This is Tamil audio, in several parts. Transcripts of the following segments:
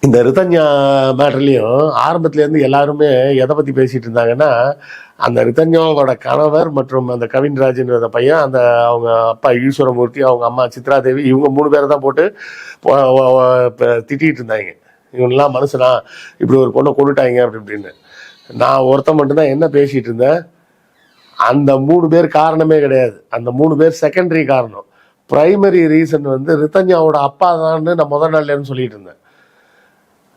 இந்த ரிதன்யா மேட்டர்லையும் ஆரம்பத்துலேருந்து எல்லாருமே எதை பற்றி பேசிட்டு இருந்தாங்கன்னா அந்த ரிதன்யாவோட கணவர் மற்றும் அந்த கவின்ராஜ்ன்ற பையன் அந்த அவங்க அப்பா ஈஸ்வரமூர்த்தி அவங்க அம்மா சித்ரா தேவி இவங்க மூணு பேரை தான் போட்டு பொ- திட்டிகிட்டு இருந்தாங்க. இவங்கெல்லாம் மனுஷனா இப்படி ஒரு பொண்ணை கொண்டுட்டாங்க அப்படி இப்படின்னு. நான் ஒருத்தன் மட்டும்தான் என்ன பேசிட்டு இருந்தேன்? அந்த மூணு பேர் காரணமே கிடையாது. அந்த மூணு பேர் செகண்டரி காரணம். பிரைமரி ரீசன் வந்து ரிதன்யாவோட அப்பா தான்னு நான் முதல் நாள்லேருந்து சொல்லிட்டு இருந்தேன்.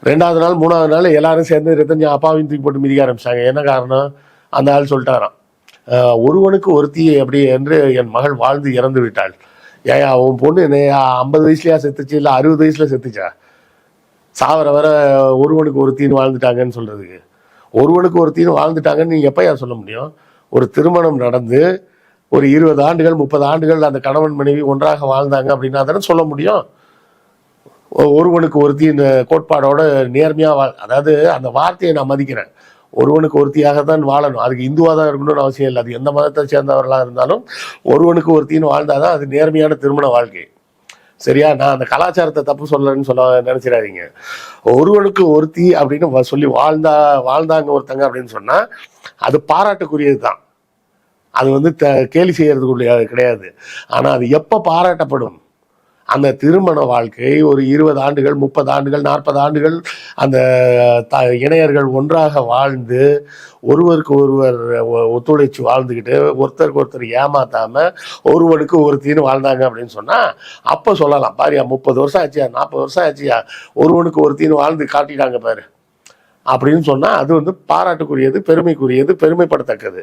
ரெண்டாவது நாள் மூணாவது நாள் எல்லாரும் சேர்ந்து ரித்தன்யா அப்பாவையும் தூக்கி போட்டு மிதிக்க ஆரம்பிச்சாங்க. என்ன காரணம்? அந்த ஆள் சொல்லிட்டாராம். ஒருவனுக்கு ஒருத்தி அப்படி என்று என் மகள் வாழ்ந்து இறந்து விட்டாள். ஏயா உன் பொண்ணு என்ன ஐம்பது வயசுலயா செத்துச்சு இல்லை அறுபது வயசுல செத்துச்சா? சாவர வர ஒருவனுக்கு ஒருத்தின்னு வாழ்ந்துட்டாங்கன்னு சொல்றதுக்கு. ஒருவனுக்கு ஒருத்தின்னு வாழ்ந்துட்டாங்கன்னு நீ எப்பயா சொல்ல முடியும்? ஒரு திருமணம் நடந்து ஒரு இருபது ஆண்டுகள் முப்பது ஆண்டுகள் அந்த கணவன் மனைவி ஒன்றாக வாழ்ந்தாங்க அப்படின்னா தானே சொல்ல முடியும்? ஒருவனுக்கு ஒருத்தி இந்த கோட்பாடோட நேர்மையாக வாழ் அதாவது அந்த வார்த்தையை நான் மதிக்கிறேன். ஒருவனுக்கு ஒருத்தியாக தான் வாழணும். அதுக்கு இந்துவாக தான் இருக்கணும்னு அவசியம் இல்லை. அது எந்த மதத்தை சேர்ந்தவர்களாக இருந்தாலும் ஒருவனுக்கு ஒருத்தின்னு வாழ்ந்தாதான் அது நேர்மையான திருமண வாழ்க்கை. சரியா? நான் அந்த கலாச்சாரத்தை தப்பு சொல்லலன்னு சொல்ல நினச்சிடாதீங்க. ஒருவனுக்கு ஒருத்தி அப்படின்னு வ- சொல்லி வாழ்ந்தா வாழ்ந்தாங்க ஒருத்தங்க அப்படின்னு சொன்னால் அது பாராட்டுக்குரியது தான் அது வந்து த- கேலி செய்யறதுக்குரிய கிடையாது. ஆனால் அது எப்போ பாராட்டப்படும்? அந்த திருமண வாழ்க்கை ஒரு இருபது ஆண்டுகள் முப்பது ஆண்டுகள் நாற்பது ஆண்டுகள் அந்த த இணையர்கள் ஒன்றாக வாழ்ந்து ஒருவருக்கு ஒருவர் ஒ- ஒத்துழைச்சு வாழ்ந்துக்கிட்டு ஒருத்தருக்கு ஒருத்தர் ஏமாத்தாம ஒருவனுக்கு ஒருத்தின்னு வாழ்ந்தாங்க அப்படின்னு சொன்னா அப்போ சொல்லலாம். பாரியா முப்பது வருஷம் ஆச்சியா நாற்பது வருஷம் ஆச்சியா ஒருவனுக்கு ஒருத்தின்னு வாழ்ந்து காட்டிட்டாங்க பாரு. அப்படின்னு சொன்னா அது வந்து பாராட்டுக்குரியது பெருமைக்குரியது பெருமைப்படத்தக்கது.